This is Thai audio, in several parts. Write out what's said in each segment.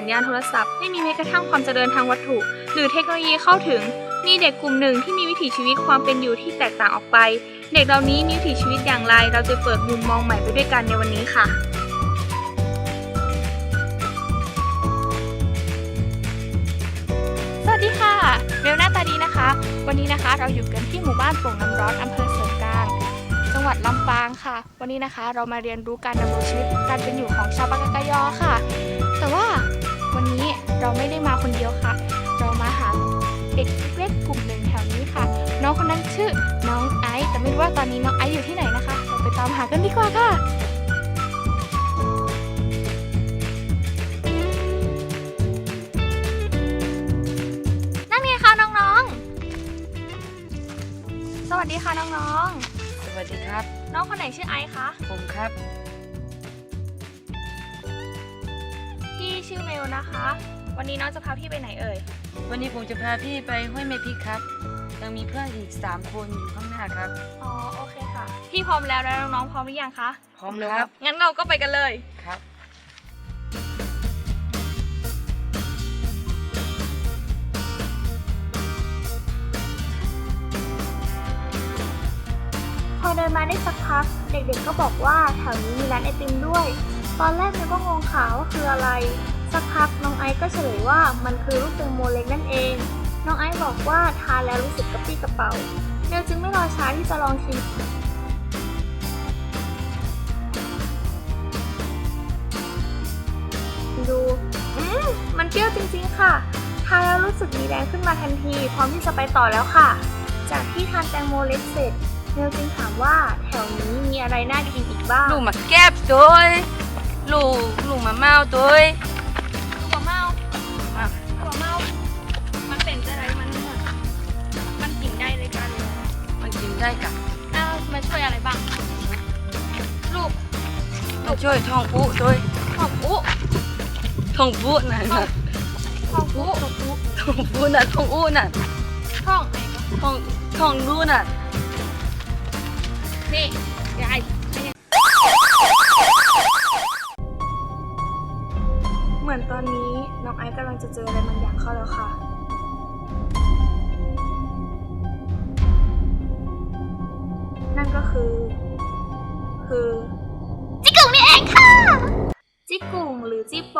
สัญญาณโทรศัพท์ ไม่มีแม้กระทั่งความเจริญทางวัตถุ หรือเทคโนโลยีเข้าถึง มีเด็กกลุ่มหนึ่งที่มีวิถีชีวิตความเป็นอยู่ที่แตกต่างออกไป เด็กเหล่านี้มีวิถีชีวิตอย่างไร เราจะเปิดมุมมองใหม่ไปด้วยกันในวันนี้ค่ะสวัสดีค่ะเบลหน้าตาดีนะคะ วันนี้นะคะเราอยู่กันที่หมู่บ้านโป่งน้ำร้อนอำเภอเสริมกลาง จังหวัดลำปางค่ะ วันนี้นะคะเรามาเรียนรู้การดำรงชีวิตการเป็นอยู่ของชาวปากากยอค่ะ แต่ว่า เราไม่ได้มาคนเดียวค่ะ เรามาหาเด็กเล็กกลุ่มหนึ่งแถวนี้ค่ะ น้องคนนั้นชื่อน้องไอซ์แต่ไม่รู้ว่าตอนนี้น้องไอซ์อยู่ที่ไหนนะคะ เราไปตามหากันดีกว่าค่ะนั่นไงคะน้องๆ สวัสดีค่ะน้องสวัสดีครับ ๆ น้องคนไหนชื่อไอซ์คะผมครับ พี่ชื่อเมลนะคะ วันนี้น้องจะพาพี่ไปไหนเอ่ย วันนี้ผมจะพาพี่ไปห้วยแม่พริกครับ ยังมีเพื่อนอีก 3 คนอยู่ข้างหน้าครับ อ๋อโอเคค่ะ พี่พร้อมแล้วแล้วน้องๆพร้อมหรือยังคะ พร้อมแล้วครับ งั้นเราก็ไปกันเลย ครับ พอเดินมาได้สักพัก เด็กๆก็บอกว่าแถวนี้มีร้านไอติมด้วย ตอนแรกเมลก็งงข่าวว่าคืออะไร สักพักน้องไอซ์ก็เฉลยว่ามันคือลูกแตงโมเล็กนั่นเอง น้องไอซ์บอกว่าทานแล้วรู้สึกกระปี้กระเป๋าเมลจึงไม่รอช้าที่จะลองชิมดูอืมมันเปรี้ยวจริงๆค่ะ ทานแล้วรู้สึกมีแรงขึ้นมาทันที พร้อมที่จะไปต่อแล้วค่ะ จากที่ทานแตงโมเล็กเสร็จเมลจึงถามว่าแถวนี้มีอะไรน่ากินอีกบ้าง ลูกมาแก็บด้วยลูกลูกมาเมาด้วย ช่วยทองผู้ช่วยทอมอุทองผูน่ะนะทอมอุหอมอุท้องผูน่ะทองอู้น่ะทองไหนก็ทองทองรู้น่ะนี่ยาย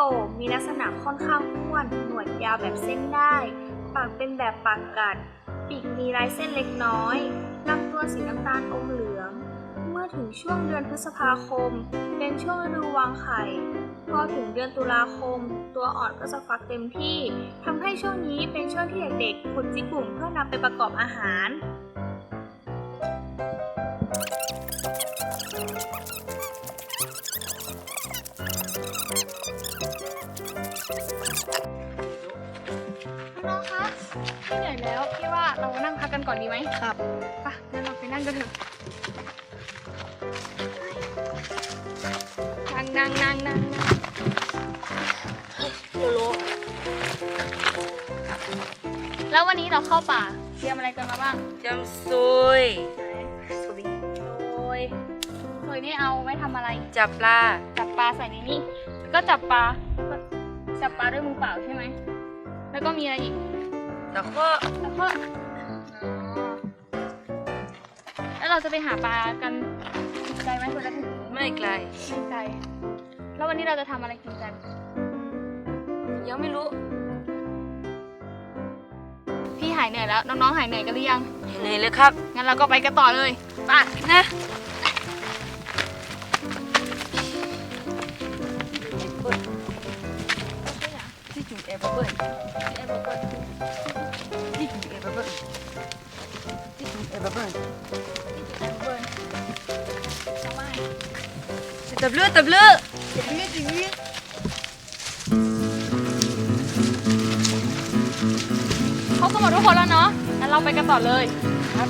ป่งมีลักษณะค่อนข้างอ้วน หนวดยาวแบบเส้นได้ ปากเป็นแบบปากกัด ปีกมีลายเส้นเล็กน้อยลำตัวสีน้ำตาลอมเหลือง เมื่อถึงช่วงเดือนพฤษภาคม เป็นช่วงฤดูวางไข่ พอถึงเดือนตุลาคม ตัวอ่อนก็จะฟักเต็มที่ ทำให้ช่วงนี้เป็นช่วงที่เด็กๆขุดจิกกุ่งเพื่อนำไปประกอบอาหาร กกันก่อนดีไหมครับปะงั้นเราไปนั่งกันเถอะนั่งนั่งนั่งนั่งนั่งโลโลแล้ววันนี้เราเข้าป่าเตรียมอะไรกันมาบ้างจำซุยสวิงโอ้ยเคยนี่เอาไว้ทำอะไร จับปลาจับปลาใส่ในนี้ก็จับปลาก็จับปลาด้วยมือเปล่าใช่ไหม แล้วก็มีอะไรอีกแล้วก็แล้วก็ เราจะไปหาปลากันไกลไหมคุณจะถึงไม่ไกลไม่ไกล แล้ววันนี้เราจะทำอะไรกินกัน ยังไม่รู้ พี่หายเหนื่อยแล้ว น้องๆหายเหนื่อยกันหรือยัง เห็นเลยเลยครับ งั้นเราก็ไปกันต่อเลยไปนะที่ถึงเอเวอร์เบิร์นที่ถึงเอเวอร์เบิร์ ตับเลือดตับเลือดเขาก็หมดทุกคนแล้วเนาะงั้นเราไปกันต่อเลยครับ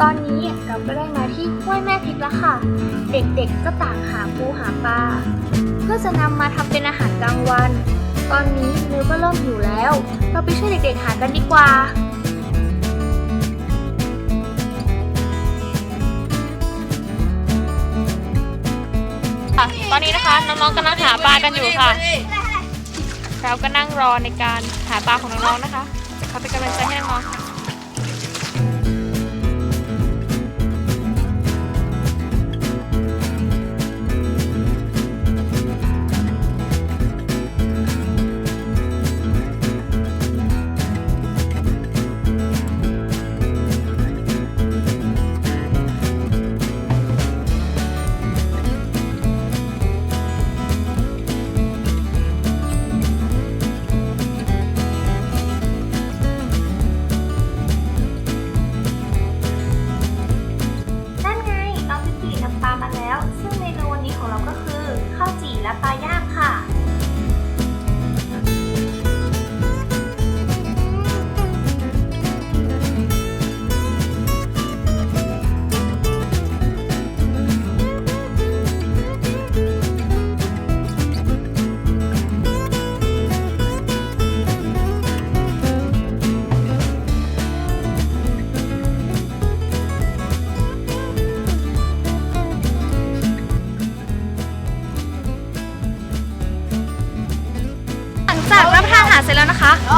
ตอนนี้เราก็ได้มาที่ห้วยแม่พริกแล้วค่ะ เด็กๆก็ต่างหาปูหาปลาเพื่อจะนำมาทำเป็นอาหารกลางวัน ตอนนี้เมลก็เริ่มหิวแล้ว เราไปช่วยเด็กๆหากันดีกว่า ค่ะ ตอนนี้นะคะน้องๆกำลังหาปลากันอยู่ค่ะ เราก็นั่งรอในการหาปลาของน้องๆนะคะ จะเขาไปนกำลังใจให้น้องๆค่ะ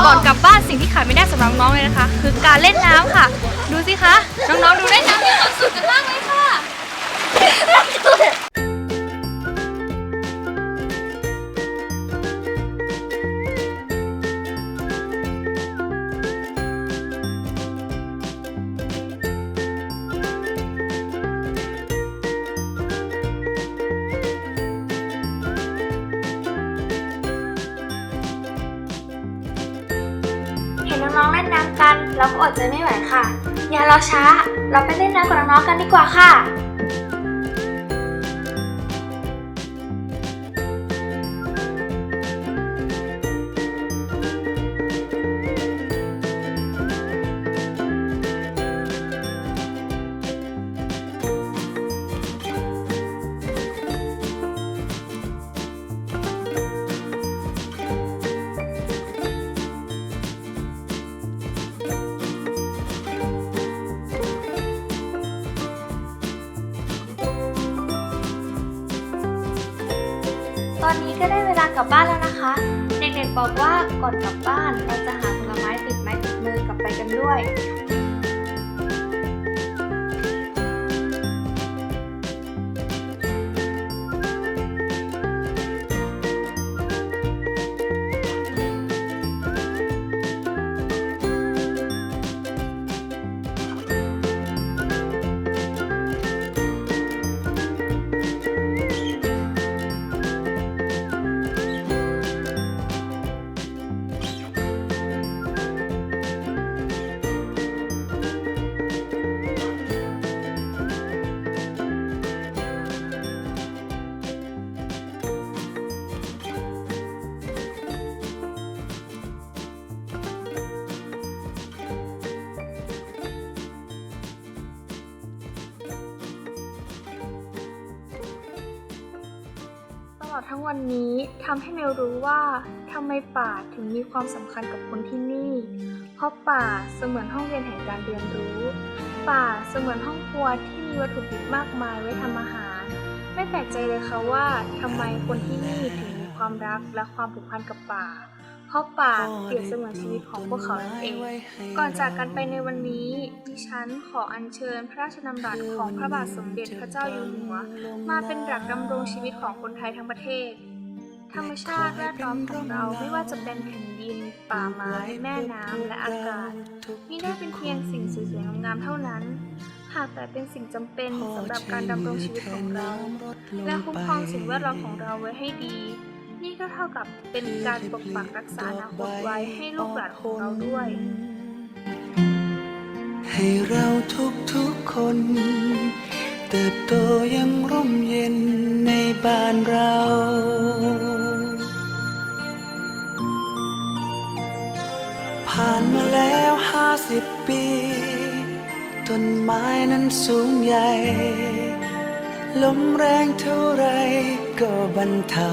ก่อนกลับบ้านสิ่งที่ขาดไม่ได้สำหรับน้องเลยนะคะ คือการเล่นน้ำค่ะ ดูสิคะ น้องๆดูเล่นน้ำมีความสุขกันมากเลยค่ะ องๆเล่นน้ำกัน เราก็อดใจไม่ไหวค่ะ อย่ารอช้า เราไปเล่นน้ำกับน้องๆกันดีกว่าค่ะ อนนี้ก็ได้เวลากลับบ้านแล้วนะคะ เด็กๆบอกว่าก่อนกลับบ้านเราจะหาผลไม้ติดไม้ติดมือกลับไปกันด้วย ทั้งวันนี้ทำให้เมลรู้ว่าทำไมป่าถึงมีความสำคัญกับคนที่นี่ เพราะป่าเสมือนห้องเรียนแห่งการเรียนรู้ ป่าเสมือนห้องครัวที่มีวัตถุดิบมากมายไว้ทำอาหาร ไม่แปลกใจเลยค่ะว่าทำไมคนที่นี่ถึงมีความรักและความผูกพันกับป่า ราะป่าเปรียบเสมือนชีวิตของพวกเขานั่นเอง ก่อนจากกันไปในวันนี้ ดิฉันขออัญเชิญพระราชดำรัสของพระบาทสมเด็จพระเจ้าอยู่หัว มาเป็นหลักดำรงชีวิตของคนไทยทั้งประเทศ ธรรมชาติแวดล้อมของเราไม่ว่าจะเป็นแผ่นดิน ป่าไม้ แม่น้ำ และอากาศมิได้เป็นเพียงสิ่งสวยๆงามๆเท่านั้นหากแต่เป็นสิ่งจำเป็นสำหรับการดำรงชีวิตของเรา และคุ้มครองสิ่งแวดล้อมของเราไว้ให้ดี นี่ก็เท่ากับเป็นการปกปักรักษาอนาคตไว้ให้ลูกหลานของเราด้วย ให้เราทุกทุกคน เติบโตอยังร่มเย็นในบ้านเราผ่านมาแล้วห้าสิบปี ต้นไม้นั้นสูงใหญ่ ลมแรงเท่าไรก็บรรเทา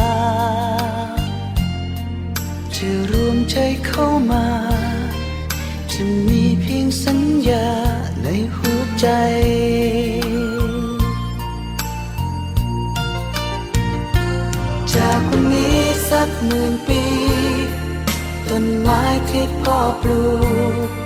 ใจ จากวันนี้สักหมื่นปี ต้นไม้ที่พ่อปลูก